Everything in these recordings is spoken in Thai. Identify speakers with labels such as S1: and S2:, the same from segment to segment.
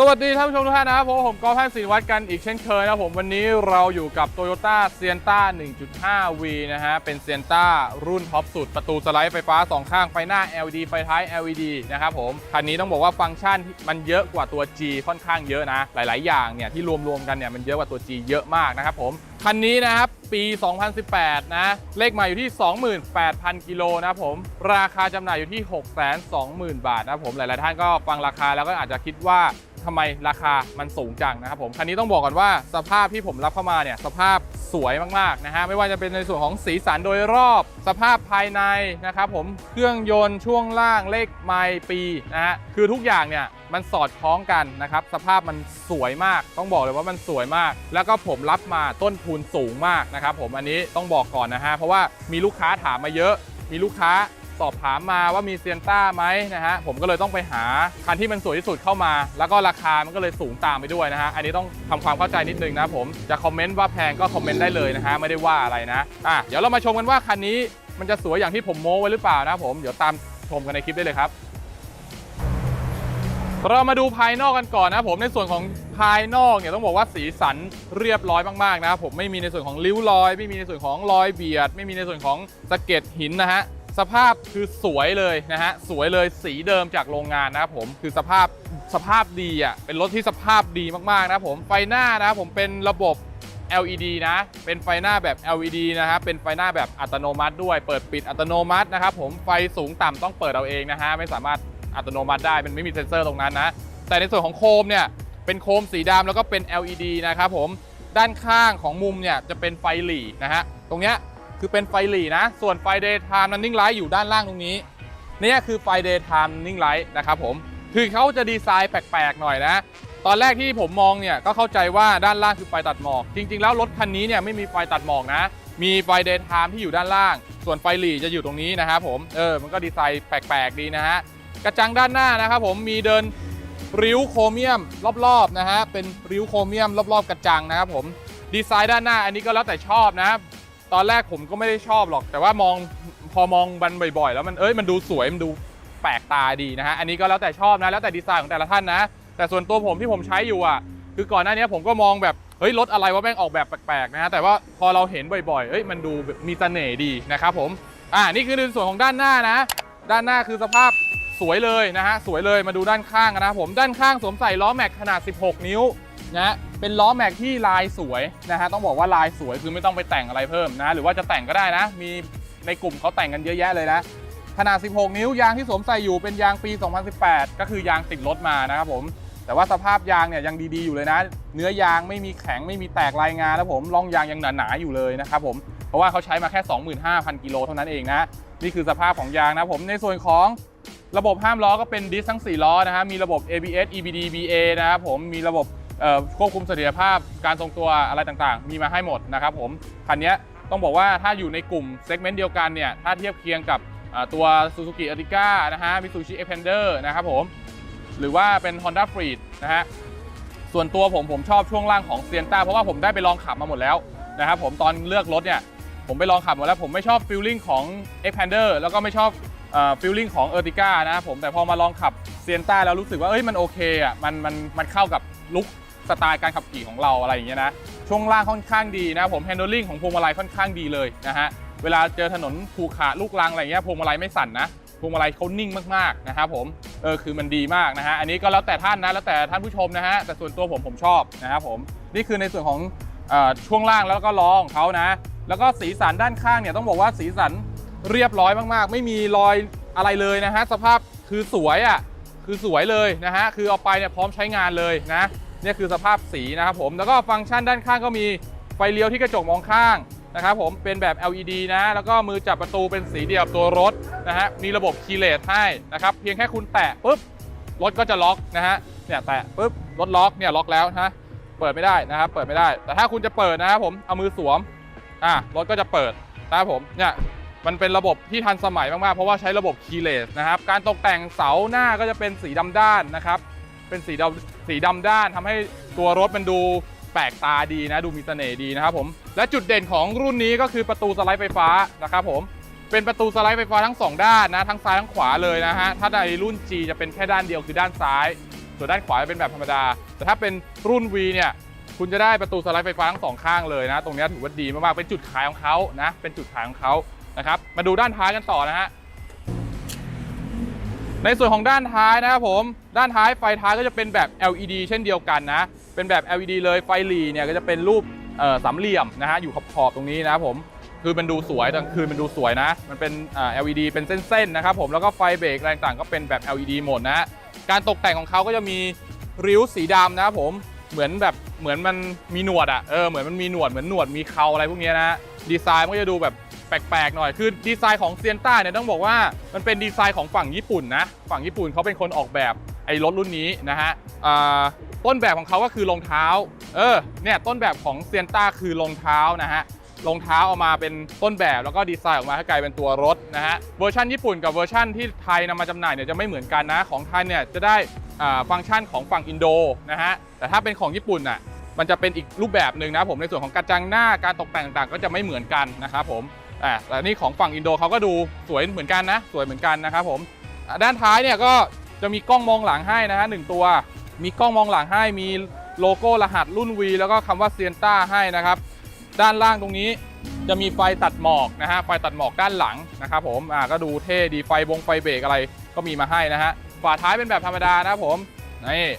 S1: สวัสดีท่านผู้ชมทุกท่านนะครับผมผมกอล์ฟท่านศิริวัตรกันอีกเช่นเคยนะผมวันนี้เราอยู่กับ Toyota s i e n t a 1.5V นะฮะ เป็น s i e n t a รุ่นท็อปสุด ประตูสไลด์ไฟฟ้า 2 ข้างไฟหน้า LED ไฟท้าย LED นะครับผม คันนี้ต้องบอกว่าฟังก์ชันมันเยอะกว่าตัว G ค่อนข้างเยอะนะ หลาย ๆ อย่างเนี่ยที่รวม ๆ กันเนี่ยมันเยอะกว่าตัว G เยอะมากนะครับผม คันนี้นะครับปี 2018 นะ เลขหมาอยู่ที่ 28,000 กิโลนะครับผม ราคาจำหน่ายอยู่ที่ 620,000 บาทนะครับผมหลาย ๆ ท่านก็ฟังราคาแล้วก็อาจจะคิดว่าทำไมราคามันสูงจังนะครับผม คันนี้ต้องบอกก่อนว่าสภาพที่ผมรับเข้ามาเนี่ยสภาพ สวยมากๆนะฮะไม่ว่าจะเป็นในส่วนของสีสันโดยรอบ สภาพภายในนะครับผมเครื่องยนต์ช่วงล่างเลขไมล์ปีนะฮะคือทุกอย่างเนี่ยมันสอดคล้องกันนะครับสภาพมันสวยมาก ต้องบอกเลยว่ามันสวยมาก แล้วก็ผมรับมาต้นทุนสูงมากนะครับผมอันนี้ต้องบอกก่อนนะฮะเพราะว่ามีลูกค้าถามมาเยอะ มีลูกค้า สอบถามมาว่ามีเซียนต้าไหมนะฮะผมก็เลยต้องไปหาคันที่มันสวยที่สุดเข้ามา แล้วก็ราคามันก็เลยสูงตามไปด้วยนะฮะอันนี้ต้องทำความเข้าใจนิดนึงนะผมจะคอมเมนต์ว่าแพงก็คอมเมนต์ได้เลยนะฮะไม่ได้ว่าอะไรนะอะเดี๋ยวเรามาชมกันว่าคันนี้มันจะสวยอย่างที่ผมโม้ไว้หรือเปล่านะผมเดี๋ยวตามชมกันในคลิปได้เลยครับ เรามาดูภายนอกกันก่อนนะผมในส่วนของภายนอกเนี่ยต้องบอกว่าสีสันเรียบร้อยมากๆนะครับผมไม่มีในส่วนของริ้วรอย ไม่มีในส่วนของรอยเบียด ไม่มีในส่วนของสะเก็ดหินนะฮะ สภาพคือสวยเลยนะฮะสวยเลยสีเดิมจากโรงงานนะครับผมคือสภาพสภาพดีอะเป็นรถที่สภาพดีมากๆนะผมไฟหน้านะผมเป็นระบบ LED นะ เป็นไฟหน้าแบบ LED นะครับเป็นไฟหน้าแบบอัตโนมัติด้วย เปิดปิดอัตโนมัตินะครับผมไฟสูงต่ำต้องเปิดเอาเองนะฮะไม่สามารถอัตโนมัติได้มันไม่มีเซ็นเซอร์ตรงนั้นนะแต่ในส่วนของโคมเนี่ยเป็นโคมสีดำแล้วก็เป็น LED นะครับผมด้านข้างของมุมเนี่ยจะเป็นไฟหลีนะฮะตรงเนี้ย คือเป็นไฟหลีนะ ส่วนไฟ daytime running light อยู่ด้านล่างตรงนี้นี่คือไฟ daytime running light นะครับผมคือเขาจะดีไซน์แปลกๆหน่อยนะ ตอนแรกที่ผมมองเนี่ยก็เข้าใจว่าด้านล่างคือไฟตัดหมอก จริง ๆ แล้วรถคันนี้เนี่ยไม่มีไฟตัดหมอกนะ มีไฟ daytime ที่อยู่ด้านล่าง ส่วนไฟหลีจะอยู่ตรงนี้นะครับผมเออมันก็ดีไซน์แปลกๆดีนะฮะกระจังด้านหน้านะครับผมมีเดินริ้วโครเมียมรอบๆนะฮะเป็นริ้วโครเมียมรอบๆ กระจังนะครับผมดีไซน์ด้านหน้าอันนี้ก็แล้วแต่ชอบนะ ตอนแรกผมก็ไม่ได้ชอบหรอก แต่ว่ามองพอมองบันบ่อยๆ แล้วมันเอ้ยมันดูสวยมันดูแปลกตาดีนะฮะอันนี้ก็แล้วแต่ชอบนะแล้วแต่ดีไซน์ของแต่ละท่านนะ แต่ส่วนตัวผมที่ผมใช้อยู่อะคือก่อนหน้านี้ผมก็มองแบบเฮ้ยรถอะไรว่าแม่งออกแบบแปลกๆนะฮะแต่ว่าพอเราเห็นบ่อยๆเอ้ยมันดูแบบมีเสน่ห์ดีนะครับผมอ่านี่คือในส่วนของด้านหน้านะ ด้านหน้าคือสภาพสวยเลยนะฮะสวยเลยมาดูด้านข้างนะผมด้านข้างสวมใส่ล้อแม็กขนาด 16 นิ้ว นะเป็นล้อแม็กที่ลายสวยนะฮะต้องบอกว่าลายสวยคือไม่ต้องไปแต่งอะไรเพิ่มนะหรือว่าจะแต่งก็ได้นะ มีในกลุ่มเขาแต่งกันเยอะแยะเลยนะขนาด 16 นิ้วยางที่สวมใส่อยู่เป็นยางปี 2018 ก็คือยางติดรถมานะครับผมแต่ว่าสภาพยางเนี่ยยังดีๆอยู่เลยนะ เนื้อยางไม่มีแข็งไม่มีแตกลายงานแล้วผมร่องยางยังหนาๆอยู่เลยนะครับผมเพราะว่าเขาใช้มาแค่ 25,000 กิโลเท่านั้นเองนะนี่คือสภาพของยางนะผมในส่วนของระบบห้ามล้อก็เป็นดิสทั้ง 4 ล้อนะฮะมีระบบ ABS EBD BA นะครับผมมีระบบ ควบคุมเสถียรภาพการทรงตัวอะไรต่างๆ มีมาให้หมดนะครับผมคันนี้ต้องบอกว่าถ้าอยู่ในกลุ่มเซกเมนต์เดียวกันเนี่ยถ้าเทียบเคียงกับตัว Suzuki Ertiga นะฮะ Mitsubishi Xpander นะครับผมหรือว่าเป็น Honda Freed นะฮะส่วนตัวผมผมชอบช่วงล่างของเซียนต้าเพราะว่าผมได้ไปลองขับมาหมดแล้วนะครับผมตอนเลือกรถเนี่ยผมไปลองขับหมดแล้วผมไม่ชอบฟิลลิ่งของ Xpander แล้วก็ไม่ชอบฟิลลิ่งของ Ertiga นะครับผมแต่พอมาลองขับเซียนต้าแล้วรู้สึกว่าเอ้ยมันโอเคอะมันมันมันเข้ากับลุค สไตล์การขับขี่ของเราอะไรอย่างเงี้ยนะช่วงล่างค่อนข้างดีนะผม handling ของพวงมาลัยค่อนข้างดีเลยนะฮะเวลาเจอถนนขูขาลูกรังอะไรเงี้ยพวงมาลัยไม่สั่นนะพวงมาลัยเขานิ่งมากๆนะครับผมเออคือมันดีมากนะฮะอันนี้ก็แล้วแต่ท่านนะแล้วแต่ท่านผู้ชมนะฮะแต่ส่วนตัวผมผมชอบนะครับผมนี่คือในส่วนของออช่วงล่างแล้วก็ล้อของเขานะ แล้วก็สีสันด้านข้างเนี่ยต้องบอกว่าสีสันเรียบร้อยมากๆ ไม่มีรอยอะไรเลยนะฮะสภาพคือสวยอะคือสวยเลยนะฮะคือเอาไปเนี่ยพร้อมใช้งานเลยนะ นี่คือสภาพสีนะครับผมแล้วก็ฟังก์ชันด้านข้างก็มีไฟเลี้ยวที่กระจกมองข้างนะครับผมเป็นแบบ LED นะแล้วก็มือจับประตูเป็นสีเดียวกับตัวรถนะฮะมีระบบคีย์เลสให้นะครับเพียงแค่คุณแตะปุ๊บรถก็จะล็อกนะฮะเนี่ยแตะปุ๊บรถล็อกเนี่ยล็อกแล้วนะเปิดไม่ได้นะครับเปิดไม่ได้ แต่ถ้าคุณจะเปิดนะครับผมเอามือสวมอะรถก็จะเปิดนะครับผมเนี่ยมันเป็นระบบที่ทันสมัยมากๆ เพราะว่าใช้ระบบคีย์เลสนะครับการตกแต่งเสาหน้าก็จะเป็นสีดำด้านนะครับ เป็นสีดำสีดำด้านทำให้ตัวรถมันดูแปลกตาดีนะ ดูมีเสน่ห์ดีนะครับผมและจุดเด่นของรุ่นนี้ก็คือประตูสไลด์ไฟฟ้านะครับผมเป็นประตูสไลด์ไฟฟ้าทั้ง 2 ด้านนะทั้งซ้ายทั้งขวาเลยนะฮะถ้าในรุ่น G จะเป็นแค่ด้านเดียวคือด้านซ้าย ส่วนด้านขวาจะเป็นแบบธรรมดา แต่ถ้าเป็นรุ่น V เนี่ยคุณจะได้ประตูสไลด์ไฟฟ้าทั้งสองข้างเลยนะ ตรงนี้ถือว่าดีมากๆ เป็นจุดขายของเขานะ เป็นจุดขายของเขานะครับ มาดูด้านท้ายกันต่อนะฮะ ในส่วนของด้านท้ายนะครับผม ด้านท้ายไฟท้ายก็จะเป็นแบบ LED เช่นเดียวกันนะ เป็นแบบ LED เลยไฟหลีเนี่ยก็จะเป็นรูปเอ่อสามเหลี่ยมนะฮะอยู่ขอบๆตรงนี้นะครับผมคือมันดูสวยกลางคืนมันดูสวยนะ มันเป็น LED เป็นเส้นๆนะครับผมแล้วก็ไฟเบรกอะไรต่างก็เป็นแบบ LED หมดนะการตกแต่งของเขาก็จะมีริ้วสีดำนะครับผมเหมือนแบบเหมือนมันมีหนวดอะเออเหมือนมันมีหนวดเหมือนหนวดมีเคาอะไรพวกนี้นะดีไซน์มันก็จะดูแบบ แปลกๆหน่อยคือดีไซน์ของเซียนต้าเนี่ยต้องบอกว่ามันเป็นดีไซน์ของฝั่งญี่ปุ่นนะฝั่งญี่ปุ่นเขาเป็นคนออกแบบไอ้รถรุ่นนี้นะฮะต้นแบบของเขาก็คือรองเท้าเออเนี่ยต้นแบบของเซียนต้าคือรองเท้านะฮะรองเท้าเอามาเป็นต้นแบบแล้วก็ดีไซน์ออกมาให้กลายเป็นตัวรถนะฮะเวอร์ชันญี่ปุ่นกับเวอร์ชันที่ไทยนำมาจำหน่ายเนี่ยจะไม่เหมือนกันนะของไทยเนี่ยจะได้ฟังก์ชันของฝั่งอินโดนะฮะแต่ถ้าเป็นของญี่ปุ่นอะมันจะเป็นอีกรูปแบบหนึ่งนะผมในส่วนของกระจังหน้าการตกแต่งต่างๆ ก็จะไม่เหมือนกันนะครับผม อ่าแต่นี่ของฝั่งอินโดเขาก็ดูสวยเหมือนกันนะ สวยเหมือนกันนะครับผมด้านท้ายเนี่ยก็จะมีกล้องมองหลังให้นะฮะหนึ่งตัว มีกล้องมองหลังให้มีโลโก้รหัสรุ่น V แล้วก็คำว่าเซียนต้าให้นะครับ ด้านล่างตรงนี้จะมีไฟตัดหมอกนะฮะไฟตัดหมอกด้านหลังนะครับผมอ่าก็ดูเท่ดีไฟบงไฟเบรกอะไรก็มีมาให้นะฮะฝาท้ายเป็นแบบธรรมดานะครับผมนี่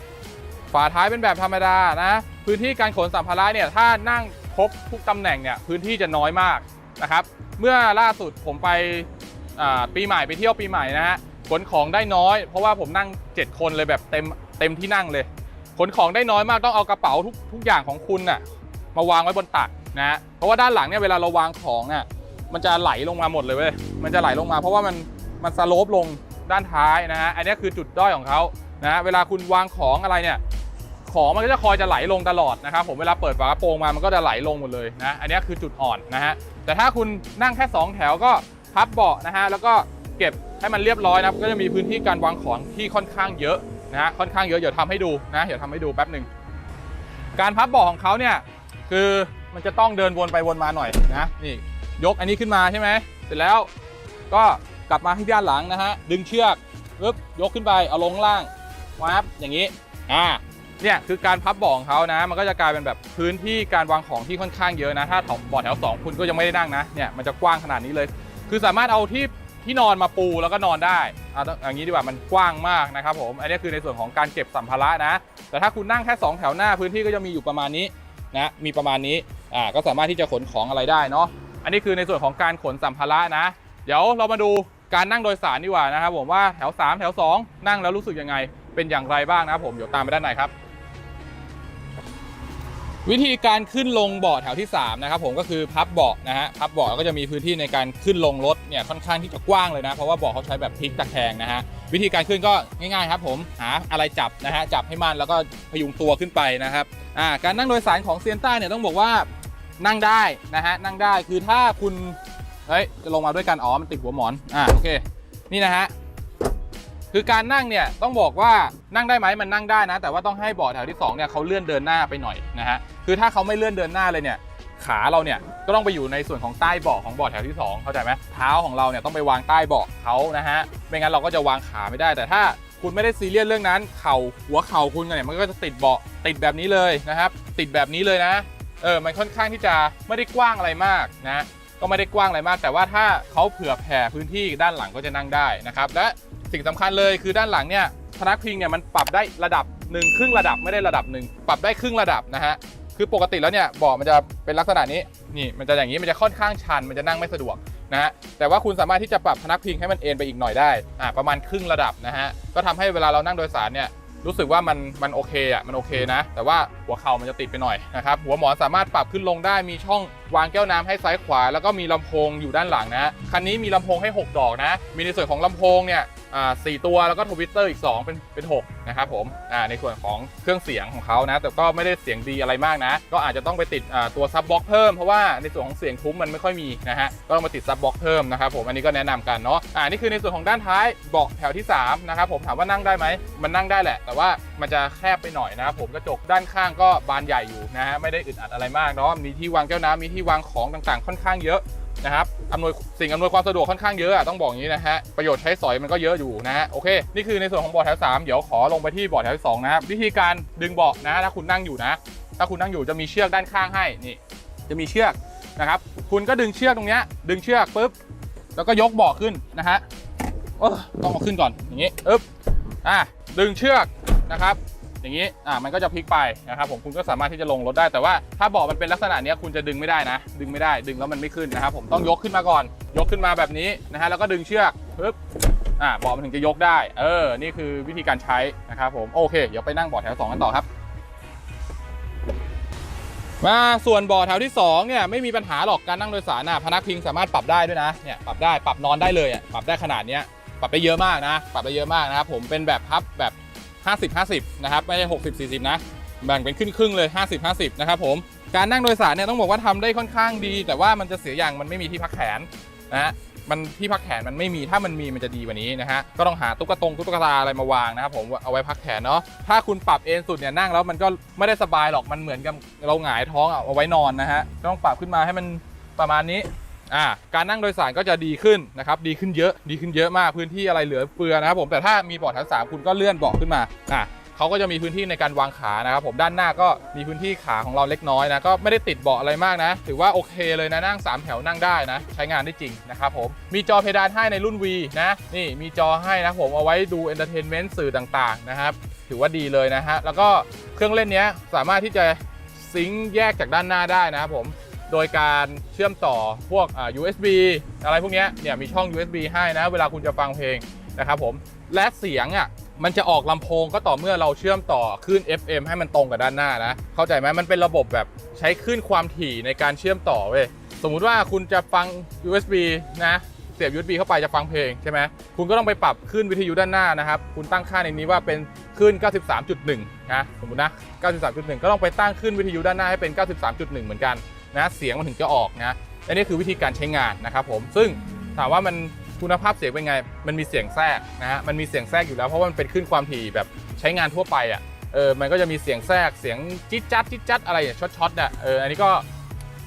S1: ฝาท้ายเป็นแบบธรรมดานะ พื้นที่การขนสัมภาระเนี่ยถ้านั่งครบทุกตำแหน่งเนี่ยพื้นที่จะน้อยมาก นะครับ เมื่อล่าสุดผมไปปีใหม่ไปเที่ยวปีใหม่นะฮะขนของได้น้อย เพราะว่าผมนั่ง 7 คนเลยแบบเต็มเต็มที่นั่งเลยขนของได้น้อยมากต้องเอากระเป๋าทุกทุกอย่างของคุณน่ะมาวางไว้บนตักนะฮะเพราะว่าด้านหลังเนี่ยเวลาเราวางของเนี่ยมันจะไหลลงมาหมดเลยเว้ยมันจะไหลลงมา เพราะว่ามันมันสโลปลงด้านท้ายนะฮะอันนี้คือจุดด้อยของเขานะเวลาคุณวางของอะไรเนี่ย ของมันก็จะคอยจะไหลลงตลอดนะครับผมเวลาเปิดฝากระโปรงมามันก็จะไหลลงหมดเลยนะอันนี้คือจุดอ่อนนะฮะแต่ถ้าคุณนั่งแค่ 2 แถวก็พับเบาะนะฮะแล้วก็เก็บให้มันเรียบร้อยนะก็จะมีพื้นที่การวางของที่ค่อนข้างเยอะนะฮะค่อนข้างเยอะเดี๋ยวทำให้ดูนะเดี๋ยวทำให้ดูแป๊บหนึ่งการพับเบาะของเขาเนี่ยคือมันจะต้องเดินวนไปวนมาหน่อยนะนี่ยกอันนี้ขึ้นมาใช่ไหมเสร็จแล้วก็กลับมาที่ด้านหลังนะฮะดึงเชือกปึ๊บยกขึ้นไปเอาลงล่างวับอย่างนี้อ่า เนี่ยคือการพับบาะของเขานะ มันก็จะกลายเป็นแบบพื้นที่การวางของที่ค่อนข้างเยอะนะ ถ้าถบาะแถว 2 คุณก็ยังไม่ได้นั่งนะ เนี่ยมันจะกว้างขนาดนี้เลย คือสามารถเอาที่ที่นอนมาปูแล้วก็นอนได้อะอย่างนี้ดีกว่ามันกว้างมากนะครับผม อันนี้คือในส่วนของการเก็บสัมภาระนะ แต่ถ้าคุณนั่งแค่ 2 แถวหน้าพื้นที่ก็จะมีอยู่ประมาณนี้นะ มีประมาณนี้ อ่า ก็สามารถที่จะขนของอะไรได้เนาะ อันนี้คือในส่วนของการขนสัมภาระนะ เดี๋ยวเรามาดูการนั่งโดยสารดีกว่านะครับผมว่าแถว 3 แถว 2 นั่งแล้วรู้สึกยังไง เป็นอย่างไรบ้างนะครับผม เดี๋ยวตามไปด้านในครับ วิธีการขึ้นลงเบาะแถวที่ 3 นะครับผมก็คือพับเบาะนะฮะพับเบาะก็จะมีพื้นที่ในการขึ้นลงรถเนี่ยค่อนข้างที่จะกว้างเลยนะ เพราะว่าเบาะเขาใช้แบบพลิกตะแคงนะฮะวิธีการขึ้นก็ง่ายๆครับผมหาอะไรจับนะฮะจับให้มันแล้วก็พยุงตัวขึ้นไปนะครับอ่าการนั่งโดยสารของเซียนต้าเนี่ยต้องบอกว่านั่งได้นะฮะนั่งได้คือถ้าคุณเฮ้ยจะลงมาด้วยกันอ๋อมันติดหัวหมอนอ่าโอเคนี่นะฮะ คือการนั่งเนี่ยต้องบอกว่านั่งได้ไหมมันนั่งได้นะ แต่ว่าต้องให้เบาะแถวที่2เนี่ยเขาเลื่อนเดินหน้าไปหน่อยนะฮะคือถ้าเขาไม่เลื่อนเดินหน้าเลยเนี่ยขาเราเนี่ยก็ต้องไปอยู่ในส่วนของใต้เบาะของเบาะแถวที่ 2 เข้าใจไหมเท้าของเราเนี่ยต้องไปวางใต้เบาะเขานะฮะไม่งั้นเราก็จะวางขาไม่ได้ แต่ถ้าคุณไม่ได้ซีเรียสเรื่องนั้นเข่าหัวเข่าคุณเนี่ยมันก็จะติดเบาะติดแบบนี้เลยนะครับติดแบบนี้เลยนะเออมันค่อนข้างที่จะไม่ได้กว้างอะไรมากนะก็ไม่ได้กว้างอะไรมาก แต่ว่าถ้าเขาเผื่อแผ่พื้นที่ด้านหลังก็จะนั่งได้นะครับและ สิ่งสำคัญเลยคือด้านหลังเนี่ยพนักพิงเนี่ยมันปรับได้ระดับหนึ่งครึ่งระดับไม่ได้ระดับหนึ่งปรับได้ครึ่งระดับนะฮะคือปกติแล้วเนี่ยเบาะมันจะเป็นลักษณะนี้นี่มันจะอย่างนี้มันจะค่อนข้างชันมันจะนั่งไม่สะดวกนะฮะแต่ว่าคุณสามารถที่จะปรับพนักพิงให้มันเอ็นไปอีกหน่อยได้อ่าประมาณครึ่งระดับนะฮะก็ทำให้เวลาเรานั่งโดยสารเนี่ยรู้สึกว่ามันมันโอเคอะมันโอเคนะ แต่ว่าหัวเข่ามันจะติดไปหน่อยนะครับหัวหมอนสามารถปรับขึ้นลงได้มีช่องวางแก้วน้ำให้ซ้ายขวา แล้วก็มีลำโพงอยู่ด้านหลังนะคันนี้มีลำโพงให้ 6 ดอกนะ มีในส่วนของลำโพงเนี่ย สี่ตัวแล้วก็ทวิตเตอร์อีก 2 เป็นเป็น6นะครับผมอ่าในส่วนของเครื่องเสียงของเขานะ แต่ก็ไม่ได้เสียงดีอะไรมากนะ ก็อาจจะต้องไปติดอ่าตัวซับบล็อกเพิ่มเพราะว่าในส่วนของเสียงทุ้มมันไม่ค่อยมีนะฮะก็ต้องมาติดซับบล็อกเพิ่มนะครับผมอันนี้ก็แนะนำกันเนาะอ่านี่คือในส่วนของด้านท้ายเบาะแถวที่3นะครับผมถามว่านั่งได้ไหมมันนั่งได้แหละ แต่ว่ามันจะแคบไปหน่อยนะครับผมกระจกด้านข้างก็บานใหญ่อยู่นะฮะไม่ได้อึดอัดอะไรมากเนาะมีที่วางแก้วน้ำมีที่วางของต่างๆ ค่อนข้างเยอะ นะครับอำนวยสิ่งอำนวยความสะดวกค่อนข้างเยอะอะต้องบอกอย่างนี้นะฮะประโยชน์ใช้สอยมันก็เยอะอยู่นะฮะโอเคนี่คือในส่วนของเบาะแถว3เดี๋ยวขอลงไปที่เบาะแถวที่สองนะครับวิธีการดึงเบาะนะถ้าคุณนั่งอยู่นะ ถ้าคุณนั่งอยู่จะมีเชือกด้านข้างให้นี่ จะมีเชือกนะครับคุณก็ดึงเชือกตรงเนี้ยดึงเชือกปุ๊บแล้วก็ยกเบาะขึ้นนะฮะต้องเอาขึ้นก่อนอย่างนี้อึ๊บอะดึงเชือกนะครับ อย่างนี้อ่ามันก็จะพลิกไปนะครับผมคุณก็สามารถที่จะลงรถได้แต่ว่าถ้าเบาะมันเป็นลักษณะเนี้ยคุณจะดึงไม่ได้นะ ดึงไม่ได้ดึงแล้วมันไม่ขึ้นนะครับผมต้องยกขึ้นมาก่อน ยกขึ้นมาแบบนี้นะฮะแล้วก็ดึงเชือกปึ๊บอ่าเบาะมันถึงจะยกได้ เออ นี่คือวิธีการใช้นะครับผมโอเค เดี๋ยวไปนั่งเบาะแถวสองกันต่อครับมาส่วนเบาะแถวที่2เนี่ยไม่มีปัญหาหรอกการนั่งโดยสารนะพนักพิงสามารถปรับได้ด้วยนะเนี่ยปรับได้ปรับนอนได้เลยอะปรับได้ขนาดเนี้ยปรับได้เยอะมากนะ ปรับได้เยอะมากนะครับผมเป็นแบบพับแบบ 50 50 นะครับ ไม่ใช่ 60 40 นะ แบ่งเป็นครึ่งครึ่งๆเลย 50 50 นะครับผม การนั่งโดยสารเนี่ยต้องบอกว่าทำได้ค่อนข้างดี แต่ว่ามันจะเสียอย่างมันไม่มีที่พักแขนนะฮะมันที่พักแขนมันไม่มีถ้ามันมีมันจะดีกว่านี้นะฮะก็ต้องหาตุ๊กตงตุ๊กตาอะไรมาวางนะครับผมเอาไว้พักแขนเนาะถ้าคุณปรับเอนสุดเนี่ยนั่งแล้วมันก็ไม่ได้สบายหรอกมันเหมือนกับเราหงายท้องเอาไว้นอนนะฮะต้องปรับขึ้นมาให้มันประมาณนี้ อ่าการนั่งโดยสารก็จะดีขึ้นนะครับดีขึ้นเยอะดีขึ้นเยอะมากพื้นที่อะไรเหลือเฟือนะครับผมแต่ถ้ามีเบาะชั้นสามคุณก็เลื่อนเบาะขึ้นมาอ่าเขาก็จะมีพื้นที่ในการวางขานะครับผมด้านหน้าก็มีพื้นที่ขาของเราเล็กน้อยนะก็ไม่ได้ติดเบาะอะไรมากนะ ถือว่าโอเคเลยนะนั่ง 3 แถวนั่งได้นะ ใช้งานได้จริงนะครับผมมีจอเพดานให้ในรุ่น V นะนี่มีจอให้นะผมเอาไว้ดูเอนเตอร์เทนเมนต์สื่อต่างๆนะครับถือว่าดีเลยนะฮะแล้วก็เครื่องเล่นเนี้ยสามารถที่จะซิงค์แยกจากด้านหน้าได้นะครับผม โดยการเชื่อมต่อพวกอ USB อะไรพวกนี้เนี่ยมีช่อง USB ให้นะ เวลาคุณจะฟังเพลงนะครับผม และเสียงอะมันจะออกลำโพงก็ต่อเมื่อเราเชื่อมต่อคลื่น FM ให้มันตรงกับด้านหน้านะ เข้าใจไหมมันเป็นระบบแบบใช้คลื่นความถี่ในการเชื่อมต่อเว้ย สมมุติว่าคุณจะฟัง USB นะเสียบ USB เข้าไปจะฟังเพลงใช่ไหมคุณก็ต้องไปปรับคลื่นวิทยุด้านหน้านะครับ คุณตั้งค่าในนี้ว่าเป็นคลื่น93.1 นะ สมมุตินะ 93.1 ก็ต้องไปตั้งคลื่นวิทยุด้านหน้าให้เป็น 93.1 เหมือนกัน นะเสียงมันถึงจะออกนะและนี่คือวิธีการใช้งานนะครับผมซึ่งถามว่ามันคุณภาพเสียงเป็นไง มันมีเสียงแทรกนะฮะมันมีเสียงแทรกอยู่แล้วเพราะมันเป็นคลื่นความถี่แบบใช้งานทั่วไปอะเออมันก็จะมีเสียงแทรกเสียงจิ๊ดจัดจิ๊ดจัดอะไรอย่างช็อตช็อตอะเอออันนี้ก็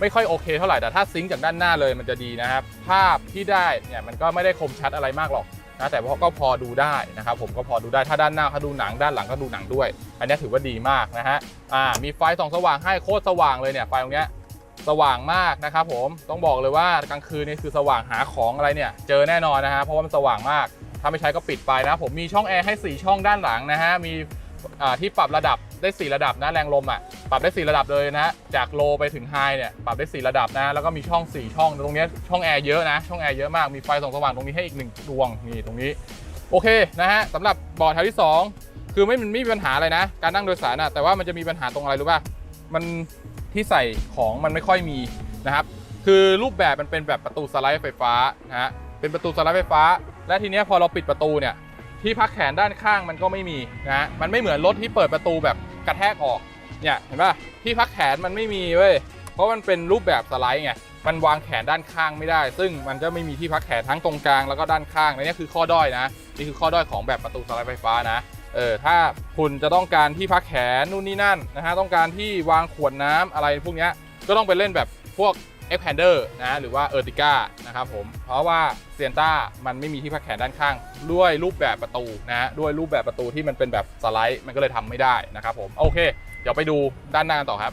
S1: ไม่ค่อยโอเคเท่าไหร่แต่ถ้าซิงค์จากด้านหน้าเลยมันจะดีนะครับภาพที่ได้เนี่ยมันก็ไม่ได้คมชัดอะไรมากหรอกนะแต่ว่าก็พอดูได้นะครับผมก็พอดูได้ถ้าด้านหน้าเขาดูหนังด้านหลังก็ดูหนังด้วย อันนี้ถือว่าดีมากนะฮะอ่ามีไฟส่องสว่างให้โคตรสว่างเลยเนี่ยไฟตรงเนี้ย สว่างมากนะครับผมต้องบอกเลยว่ากลางคืนนี่คือสว่างหาของอะไรเนี่ย เจอแน่นอนนะฮะเพราะว่ามันสว่างมาก ถ้าไม่ใช้ก็ปิดไปนะผมมีช่องแอร์ให้ 4 ช่องด้านหลังนะฮะมีที่ปรับระดับได้ 4 ระดับนะแรงลมอะปรับได้ 4 ระดับเลยนะจากโลไปถึงไฮเนี่ยปรับได้ 4 ระดับนะแล้วก็มีช่อง 4 ช่องตรงนี้ช่องแอร์เยอะนะช่องแอร์เยอะมากมีไฟส่องสว่างตรงนี้ให้อีกหนึ่งดวงนี่ตรงนี้โอเคนะฮะสำหรับเบาะแถวที่ 2 คือไม่มันไม่มีปัญหาอะไรนะ การนั่งโดยสารนะแต่ว่ามันจะมีปัญหาตรงอะไรรู้ป่ะมัน ที่ใส่ของมันไม่ค่อยมีนะครับ คือรูปแบบมันเป็นแบบประตูสไลด์ไฟฟ้านะฮะเป็นประตูสไลด์ไฟฟ้า และทีเนี้ยพอเราปิดประตูเนี่ยที่พักแขนด้านข้างมันก็ไม่มีนะฮะมันไม่เหมือนรถที่เปิดประตูแบบกระแทกออกเนี่ยเห็นป่ะที่พักแขนมันไม่มีเว้ยเพราะมันเป็นรูปแบบสไลด์ไงมันวางแขนด้านข้างไม่ได้ ซึ่งมันจะไม่มีที่พักแขนทั้งตรงกลางแล้วก็ด้านข้างและนี่คือข้อด้อยนะนี่คือข้อด้อยของแบบประตูสไลด์ไฟฟ้านะ เออถ้าคุณจะต้องการที่พักแขนนู่นนี่นั่นนะฮะต้องการที่วางขวดน้ำอะไรพวกนี้ก็ต้องไปเล่นแบบพวก Expander นะหรือว่าเออร์ติก้านะครับผมเพราะว่าเซียนต้ามันไม่มีที่พักแขนด้านข้าง ด้วยรูปแบบประตูนะฮะด้วยรูปแบบประตูที่มันเป็นแบบสไลด์มันก็เลยทำไม่ได้นะครับผมโอเค เดี๋ยวไปดูด้านหน้ากันต่อครับ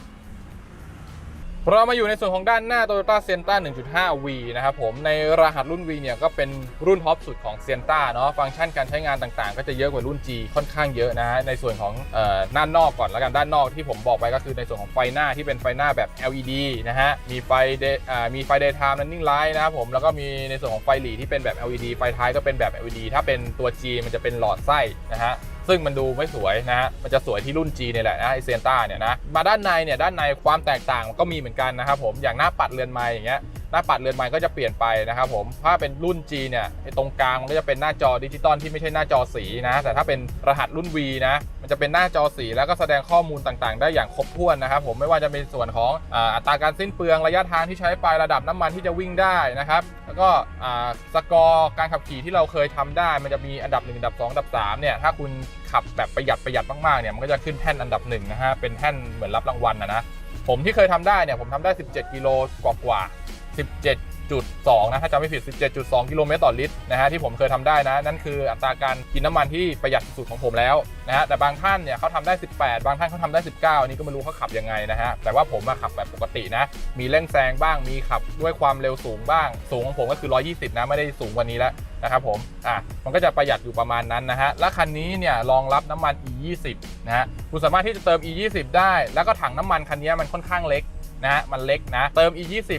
S1: เรามาอยู่ในส่วนของด้านหน้า Toyota Sienna 1.5V นะครับผมในรหัสรุ่น V เนี่ยก็เป็นรุ่นท็อปสุดของ Sienna เนาะฟังก์ชันการใช้งานต่างๆ ก็จะเยอะกว่ารุ่น G ค่อนข้างเยอะนะฮะในส่วนของด้านนอกก่อนแล้วกันด้านนอกที่ผมบอกไปก็คือในส่วนของไฟหน้าที่เป็นไฟหน้าแบบ LED นะฮะมีไฟมีไฟ daytime running light นะครับผมแล้วก็มีในส่วนของไฟหลีที่เป็นแบบ LED ไฟท้ายก็เป็นแบบ LED ถ้าเป็นตัว G มันจะเป็นหลอดไส้นะฮะ ซึ่งมันดูไม่สวยนะฮะมันจะสวยที่รุ่น G เนี่ยแหละนะไอเซนต้าเนี่ยนะมาด้านในเนี่ยด้านในความแตกต่างก็มีเหมือนกันนะครับผมอย่างหน้าปัดเรือนไม้อย่างเงี้ย หน้าปัดเรือนไม้ก็จะเปลี่ยนไปนะครับผมถ้าเป็นรุ่น G เนี่ยตรงกลางมันก็จะเป็นหน้าจอดิจิตอลที่ไม่ใช่หน้าจอสีนะ แต่ถ้าเป็นรหัสรุ่น V นะมันจะเป็นหน้าจอสีแล้วก็แสดงข้อมูลต่างๆ ได้อย่างครบถ้วนนะครับผมไม่ว่าจะเป็นส่วนของอ,อัตราการสิ้นเปลืองระยะทางที่ใช้ไประดับน้ำมันที่จะวิ่งได้นะครับแล้วก็สกอร์การขับขี่ที่เราเคยทำได้ มันจะมีอันดับ1อันดับ 2 อันดับ3เนี่ยถ้าคุณขับแบบประหยัดประหยัดมากๆเนี่ยมันก็จะขึ้นแท่นอันดับ1นะฮะเป็นแท่นเหมือนรับรางวัลนะนะผมที่เคยทำได้เนี่ยผมทำได้ 17 กิโลกว่าๆ 17.2 นะถ้าจำไม่ผิด 17.2 กิโลเมตรต่อลิตรนะฮะที่ผมเคยทำได้นะ นั่นคืออัตราการกินน้ำมันที่ประหยัดสุดของผมแล้วนะฮะแต่บางท่านเนี่ยเขาทำได้ 18 บางท่านเขาทำได้ 19 อันนี้ก็ไม่รู้เขาขับยังไงนะฮะแต่ว่าผมมาขับแบบปกตินะ มีเร่งแซงบ้างมีขับด้วยความเร็วสูงบ้าง สูงของผมก็คือ 120 นะ ไม่ได้สูงกว่านี้แล้วนะครับผมอะมันก็จะประหยัดอยู่ประมาณนั้นนะฮะและคันนี้เนี่ยรองรับน้ำมัน E20 นะฮะคุณสามารถที่จะเติม E20 ได้ แล้วก็ถังน้ำมันคันนี้มันค่อนข้างเล็กนะฮะมันเล็กนะเติม E20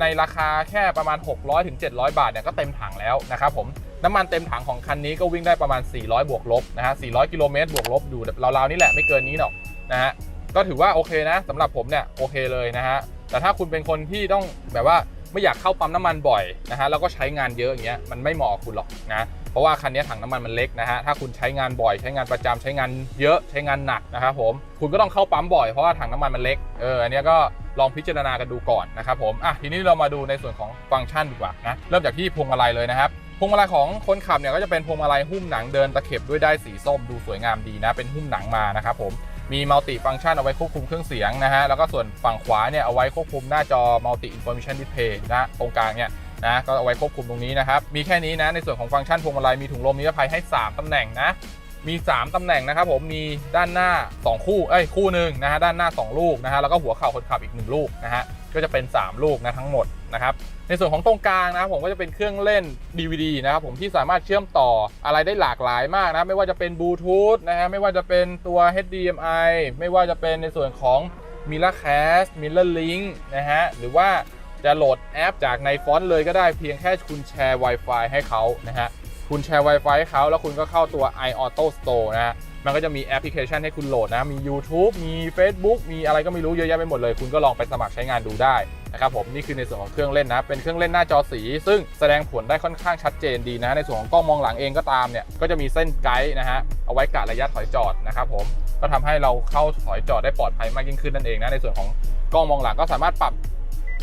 S1: ในราคาแค่ประมาณ 600ถึง700บาทเนี่ยก็เต็มถังแล้วนะครับผมน้ำมันเต็มถังของคันนี้ก็วิ่งได้ประมาณ 400 บวกลบนะฮะ 400 กิโลเมตรบวกลบอยู่ราวๆนี่แหละไม่เกินนี้หรอกนะฮะ ก็ถือว่าโอเคนะสำหรับผมเนี่ยโอเคเลยนะฮะ แต่ถ้าคุณเป็นคนที่ต้องแบบว่าไม่อยากเข้าปั๊มน้ำมันบ่อยนะฮะแล้วก็ใช้งานเยอะอย่างเงี้ยมันไม่เหมาะคุณหรอกนะเพราะว่าคันนี้ถังน้ำมันมันเล็กนะฮะถ้าคุณใช้งานบ่อยใช้งานประจำใช้งานเยอะใช้งานหนักนะครับผมคุณก็ต้องเข้าปั๊มบ่อยเพราะว่าถังน้ำมันมันเล็กเอออันนี้ก็ ลองพิจารณากันดูก่อนนะครับผมอะทีนี้เรามาดูในส่วนของฟังก์ชันดีกว่านะเริ่มจากที่พวงมาลัยเลยนะครับพวงมาลัยของคนขับเนี่ยก็จะเป็นพวงมาลัยหุ้มหนังเดินตะเข็บด้วยได้สีส้มดูสวยงามดีนะเป็นหุ้มหนังมานะครับผมมีมัลติฟังก์ชันเอาไว้ควบคุมเครื่องเสียงนะฮะแล้วก็ส่วนฝั่งขวาเนี่ยเอาไว้ควบคุมหน้าจอ Multi Information Display นะตรงกลางเนี่ยนะก็เอาไว้ควบคุมตรงนี้นะครับ มีแค่นี้นะ ในส่วนของฟังก์ชันพวงมาลัยมีถุงลมนิรภัยให้ 3 ตำแหน่งนะ มี 3 ตำแหน่งนะครับผมมีด้านหน้า 2 คู่เอ้ยคู่หนึ่งนะฮะด้านหน้า 2 ลูกนะฮะแล้วก็หัวเข่าคนขับอีก 1 ลูกนะฮะก็จะเป็น 3 ลูกนะทั้งหมดนะครับในส่วนของตรงกลางนะครับผมก็จะเป็นเครื่องเล่น DVD นะครับผมที่สามารถเชื่อมต่ออะไรได้หลากหลายมากนะไม่ว่าจะเป็นบลูทูธนะฮะไม่ว่าจะเป็นตัว HDMI ไม่ว่าจะเป็นในส่วนของ Mirror Cast Mirror Link นะฮะหรือว่าจะโหลดแอปจากในฟอนต์เลยก็ได้เพียงแค่คุณแชร์ Wi-Fi ให้เขานะฮะ คุณแชร์ Wi-Fi ให้เขาแล้วคุณก็เข้าตัว iAuto Store นะฮะมันก็จะมีแอปพลิเคชันให้คุณโหลดนะมี YouTube มี Facebook มีอะไรก็ไม่รู้เยอะแยะไปหมดเลย คุณก็ลองไปสมัครใช้งานดูได้นะครับผมนี่คือในส่วนของเครื่องเล่นนะ เป็นเครื่องเล่นหน้าจอสี ซึ่งแสดงผลได้ค่อนข้างชัดเจนดีนะ ในส่วนของกล้องมองหลังเองก็ตามเนี่ย ก็จะมีเส้นไกด์นะฮะ เอาไว้กะระยะถอยจอดนะครับผม ก็ทำให้เราเข้าถอยจอดได้ปลอดภัยมากยิ่งขึ้นนั่นเองนะ ในส่วนของกล้องมองหลังก็สามารถปรับ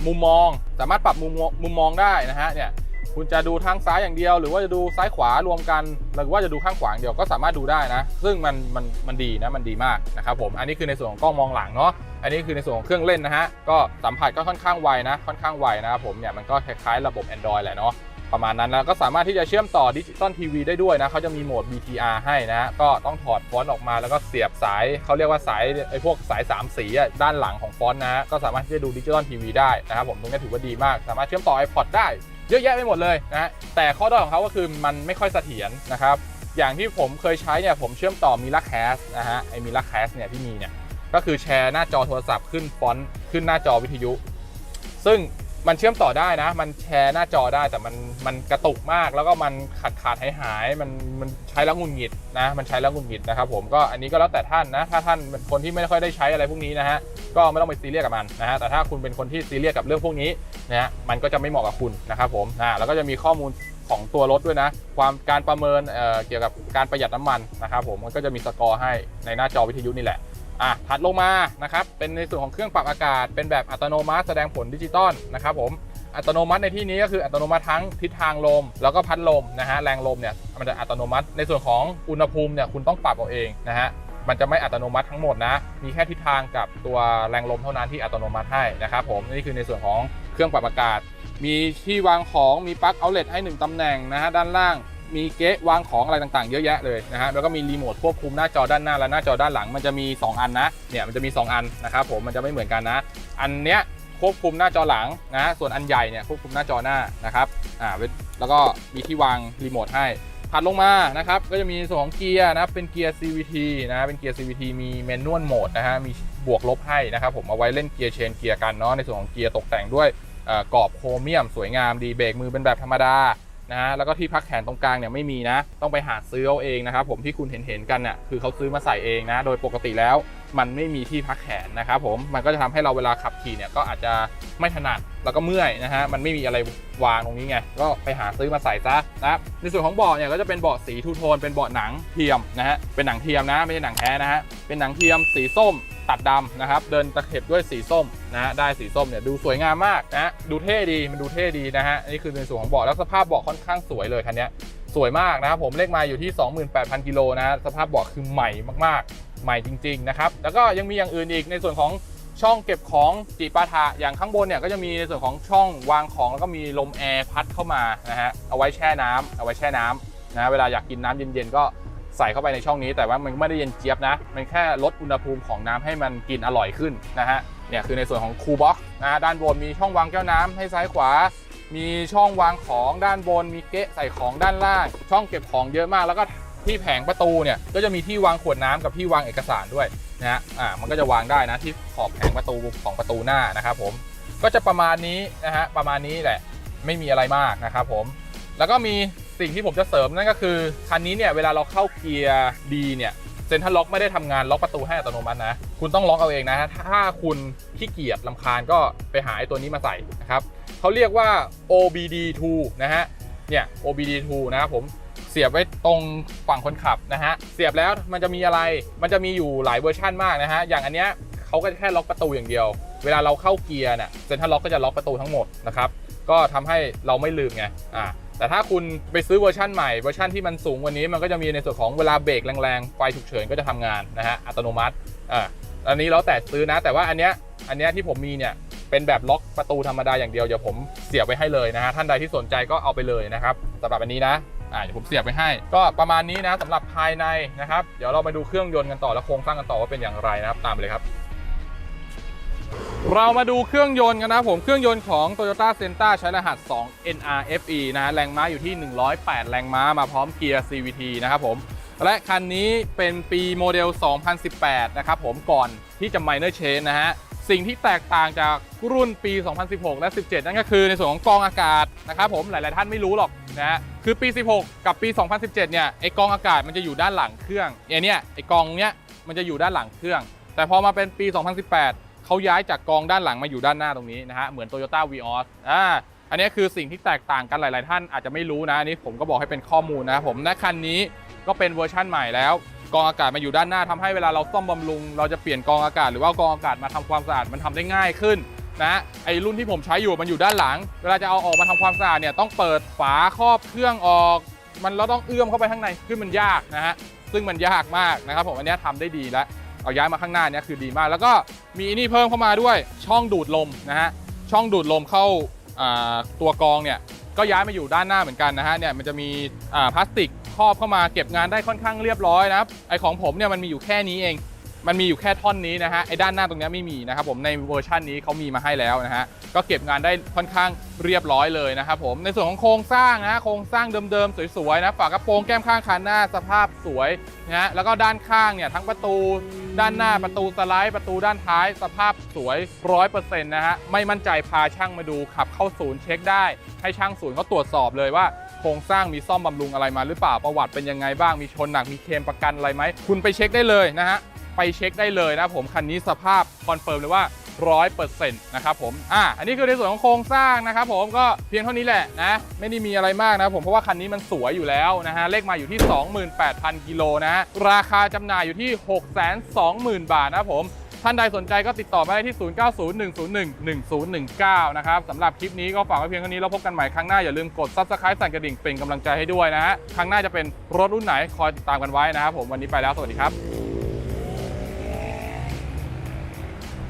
S1: มุมมอง สามารถปรับมุมมุมมองได้นะฮะ เนี่ย คุณจะดูทางซ้ายอย่างเดียว หรือว่าจะดูซ้ายขวารวมกัน หรือว่าจะดูข้างขวาอย่างเดียวก็สามารถดูได้นะ ซึ่งมันมันมันดีนะมันดีมากนะครับผมอันนี้คือในส่วนของกล้องมองหลังเนาะอันนี้คือในส่วนของเครื่องเล่นนะฮะก็สัมผัสก็ค่อนข้างไวนะค่อนข้างไวนะครับผมเนี่ยมันก็คล้ายๆระบบ Android แหละเนาะประมาณนั้นนะก็สามารถที่จะเชื่อมต่อดิจิตอลทีวีได้ด้วยนะเขาจะมีโหมด BTR ให้นะ ก็ต้องถอดฟอนต์ออกมาแล้วก็เสียบสายเขาเรียกว่าสายไอ้พวกสาย 3 สีด้านหลังของฟอนต์นะฮะก็สามารถที่จะดูดิจิตอลทีวีได้นะครับผมตรงนี้ถือว่าดีมาก สามารถเชื่อมต่อ iPod ได้ เยอะแยะไปหมดเลยนะฮะแต่ข้อด้อยของเขาก็คือมันไม่ค่อยเสถียรนะครับอย่างที่ผมเคยใช้เนี่ยผมเชื่อมต่อมิล a แคสนะฮะไอ้มิล a แคสเนี่ยที่มีเนี่ยก็คือแชร์หน้าจอโทรศัพท์ขึ้นฟอนต์ขึ้นหน้าจอวิทยุ ซึ่ง มันเชื่อมต่อได้นะ มันแชร์หน้าจอได้แต่มันมันกระตุกมากแล้วก็มันขาดขาดหายหายมันมันใช้แล้วงุนหงิดนะ มันใช้แล้วงุนหงิดนะครับผมก็อันนี้ก็แล้วแต่ท่านนะ ถ้าท่านเป็นคนที่ไม่ค่อยได้ใช้อะไรพวกนี้นะฮะก็ไม่ต้องไปซีเรียสกับมันนะฮะแต่ถ้าคุณเป็นคนที่ซีเรียสกับเรื่องพวกนี้นะฮะมันก็จะไม่เหมาะกับคุณนะครับผมนะแล้วก็จะมีข้อมูลของตัวรถด้วยนะ ความการประเมินเอ่อเกี่ยวกับการประหยัดน้ำมันนะครับผมมันก็จะมีสกอร์ให้ในหน้าจอวิทยุนี่แหละ อะถัดลงมานะครับเป็นในส่วนของเครื่องปรับอากาศ เป็นแบบอัตโนมัติแสดงผลดิจิตอลนะครับผมอัตโนมัติในที่นี้ก็คืออัตโนมัติทั้งทิศทางลม แล้วก็พัดลมนะฮะแรงลมเนี่ยมันจะอัตโนมัติในส่วนของอุณหภูมิเนี่ยคุณต้องปรับเอาเองนะฮะมันจะไม่อัตโนมัติทั้งหมดนะ มีแค่ทิศทางกับตัวแรงลมเท่านั้นที่อัตโนมัติให้นะครับผมนี่คือในส่วนของเครื่องปรับอากาศ มีที่วางของมีปลั๊กเอาเล t ให้ 1ตำแหน่งนะฮะด้านล่าง มีเก๊ะวางของอะไรต่างๆ เยอะแยะเลยนะฮะแล้วก็มีรีโมทควบคุมหน้าจอด้านหน้าและหน้าจอด้านหลังมันจะมี 2 อันนะเนี่ยมันจะมี 2 อันนะครับผมมันจะไม่เหมือนกันนะ อันเนี้ยควบคุมหน้าจอหลังนะส่วนอันใหญ่เนี่ยควบคุมหน้าจอหน้านะครับอ่าแล้วก็มีที่วางรีโมทให้ถัดลงมานะครับก็จะมีส่วนของเกียร์นะครับเป็นเกียร์ CVT นะเป็นเกียร์ CVT มีแมนนวลโหมดนะฮะมีบวกลบให้นะครับผมเอาไว้เล่นเกียร์เชนเกียร์กันเนาะในส่วนของเกียร์ตกแต่งด้วยเอ่อกรอบโครเมียมสวยงามดีเบรกมือเป็นแบบธรรมดา นะฮะแล้วก็ที่พักแขนตรงกลางเนี่ยไม่มีนะ ต้องไปหาซื้อเอาเองนะครับผมที่คุณเห็นเห็นกันเนี่ยคือเขาซื้อมาใส่เองนะ โดยปกติแล้วมันไม่มีที่พักแขนนะครับผมมันก็จะทำให้เราเวลาขับขี่เนี่ยก็อาจจะไม่ถนัดแล้วก็เมื่อยนะฮะมันไม่มีอะไรวางตรงนี้ไงก็ไปหาซื้อมาใส่ซะนะครับในส่วนของเบาะเนี่ยก็จะเป็นเบาะสีทูโทนเป็นเบาะหนังเทียมนะฮะเป็นหนังเทียมนะไม่ใช่หนังแท้นะฮะเป็นหนังเทียมสีส้มตัดดำนะครับ เดินตะเข็บด้วยสีส้มนะฮะได้สีส้มเนี่ยดูสวยงามมากนะดูเท่ดีมันดูเท่ดีนะฮะนี่คือในส่วนของเบาะแล้วสภาพเบาะค่อนข้างสวยเลยคันนี้สวยมากนะครับผมเลขมาอยู่ที่ 28,000กิโลนะสภาพเบาะคือใหม่มาก ใหม่จริงๆนะครับแล้วก็ยังมีอย่างอื่นอีกในส่วนของช่องเก็บของจีปาถะอย่างข้างบนเนี่ยก็จะมีในส่วนของช่องวางของแล้วก็มีลมแอร์พัดเข้ามานะฮะเอาไว้แช่น้ำเอาไว้แช่น้ำนะเวลาอยากกินน้ำเย็นๆก็ใส่เข้าไปในช่องนี้ แต่ว่ามันไม่ได้เย็นเจี๊ยบนะ มันแค่ลดอุณหภูมิของน้ำให้มันกินอร่อยขึ้นนะฮะเนี่ยคือในส่วนของคูบ็อกนะฮะด้านบนมีช่องวางแก้วน้ำให้ซ้ายขวา มีช่องวางของด้านบนมีเกะใส่ของด้านล่าง ช่องเก็บของเยอะมากแล้วก็ ที่แผงประตูเนี่ยก็จะมีที่วางขวดน้ำกับที่วางเอกสารด้วยนะฮะอ่ามันก็จะวางได้นะที่ขอบแผงประตูของประตูหน้านะครับผมก็จะประมาณนี้นะฮะประมาณนี้แหละไม่มีอะไรมากนะครับผมแล้วก็มีสิ่งที่ผมจะเสริมนั่นก็คือคันนี้เนี่ยเวลาเราเข้าเกียร์ดีเนี่ยเซ็นทรัลล็อกไม่ได้ทำงานล็อกประตูให้อัตโนมัตินะ คุณต้องล็อกเอาเองนะ ถ้าคุณขี้เกียจลำคาญก็ไปหาไอ้ตัวนี้มาใส่นะครับเขาเรียกว่า OBD2 นะฮะเนี่ย OBD2 นะครับผม สียบไว้ตรงฝั่งคนขับนะฮะ เสียบแล้วมันจะมีอะไร มันจะมีอยู่หลายเวอร์ชั่นมากนะฮะ อย่างอันเนี้ยเขาก็แค่ล็อกประตูอย่างเดียว เวลาเราเข้าเกียร์เนี่ยเซ็นทรัลล็อกก็จะล็อกประตูทั้งหมดนะครับ ก็ทำให้เราไม่ลืมไง อ่า แต่ถ้าคุณไปซื้อเวอร์ชันใหม่ เวอร์ชันที่มันสูงกว่านี้มันก็จะมีในส่วนของเวลาเบรกแรงๆ ไฟฉุกเฉินก็จะทำงานนะฮะ อัตโนมัติ อ่า อันนี้แล้วแต่ซื้อนะ แต่ว่าอันเนี้ย อันเนี้ยที่ผมมีเนี่ยเป็นแบบล็อกประตูธรรมดาอย่างเดียว เดี๋ยวผมเสียบไว้ให้เลยนะฮะ ท่านใดที่สนใจก็เอาไปเลยนะครับสำหรับอันนี้นะ อ่าเดี๋ยวผมเสียบไปให้ ก็ประมาณนี้นะสำหรับภายในนะครับ เดี๋ยวเรามาดูเครื่องยนต์กันต่อและโครงสร้างกันต่อว่าเป็นอย่างไรนะครับ ตามไปเลยครับ เรามาดูเครื่องยนต์กันนะผมเครื่องยนต์ของ Toyota Centa ใช้รหัส 2 NRFE นะฮะแรงม้าอยู่ที่ 108 แรงม้ามาพร้อมเกียร์ CVT นะครับผมและคันนี้เป็นปีโมเดล 2018 นะครับผมก่อนที่จะ minor change นะฮะสิ่งที่แตกต่างจากรุ่นปี 2016 และ 17 นั่นก็คือในส่วนของกรองอากาศนะครับผมหลาย ๆ ท่านไม่รู้หรอกนะฮะ คือปี 16 กับปี 2017 เนี่ยไอกองอากาศมันจะอยู่ด้านหลังเครื่องไอเนี่ยไอกองเนี้ยมันจะอยู่ด้านหลังเครื่อง แต่พอมาเป็นปี 2018 เขาย้ายจากกองด้านหลังมาอยู่ด้านหน้าตรงนี้นะฮะเหมือน Toyota Vios อ่าอันนี้คือสิ่งที่แตกต่างกันหลาย ๆ ท่านอาจจะไม่รู้นะอันนี้ผมก็บอกให้เป็นข้อมูลนะครับผมและคันนี้ก็เป็นเวอร์ชั่นใหม่แล้ว กองอากาศมาอยู่ด้านหน้าทำให้เวลาเราซ่อมบำรุง เราจะเปลี่ยนกองอากาศหรือว่ากองอากาศมาทำความสะอาดมันทำได้ง่ายขึ้น นะไอรุ่นที่ผมใช้อยู่มันอยู่ด้านหลัง เวลาจะเอาออกมาทำความสะอาดเนี่ยต้องเปิดฝาครอบเครื่องออก มันเราต้องเอื้อมเข้าไปข้างในคือมันยากนะฮะซึ่งมันยากมากนะครับผมอันนี้ยทำได้ดีแล้วเอาย้ายมาข้างหน้าเนี่ยคือดีมาก แล้วก็มีนี่เพิ่มเข้ามาด้วยช่องดูดลมนะฮะช่องดูดลมเข้าตัวกรองเนี่ยก็ย้ายมาอยู่ด้านหน้าเหมือนกันนะฮะเนี่ยมันจะมีพลาสติกครอบเข้ามาเก็บงานได้ค่อนข้างเรียบร้อยนะครับไอของผมเนี่ยมันมีอยู่แค่นี้เอง มันมีอยู่แค่ท่อนนี้นะฮะไอ้ด้านหน้าตรงนี้ไม่มีนะครับผมในเวอร์ชันนี้เขามีมาให้แล้วนะฮะก็เก็บงานได้ค่อนข้างเรียบร้อยเลยนะครับผมในส่วนของโครงสร้างนะโครงสร้างเดิมๆสวยๆนะฝากระโปรงแก้มข้างคันหน้าสภาพสวยนะฮะแล้วก็ด้านข้างเนี่ยทั้งประตูด้านหน้าประตูสไลด์ประตูด้านท้าย สภาพสวย100%นะฮะไม่มั่นใจพาช่างมาดูขับเข้าศูนย์เช็คได้ ให้ช่างศูนย์เขาตรวจสอบเลยว่าโครงสร้างมีซ่อมบำรุงอะไรมาหรือเปล่าประวัติเป็นยังไงบ้างมีชนหนักมีเคมประกันอะไรไหมคุณไปเช็คได้เลยนะฮะ ไปเช็คได้เลยนะผมคันนี้สภาพคอนเฟิร์มเลยว่า 100%นะครับผมอะอันนี้คือในส่วนของโครงสร้างนะครับผมก็เพียงเท่านี้แหละนะไม่ได้มีอะไรมากนะผมเพราะว่าคันนี้มันสวยอยู่แล้วนะฮะเลขมาอยู่ที่ 28,000กิโลนะราคาจำหน่ายอยู่ที่ 620,000 บาทนะผมท่านใดสนใจก็ติดต่อมาได้ที่ 0901011019 นะครับสำหรับคลิปนี้ก็ฝากไว้เพียงเท่านี้แล้วพบกันใหม่ครั้งหน้า อย่าลืมกด subscribe สั่นกระดิ่งเป็นกำลังใจให้ด้วยนะฮะ ครั้งหน้าจะเป็นรถรุ่นไหนคอยติดตามกันไว้นะครับผมวันนี้ไปแล้ว สวัสดีครับ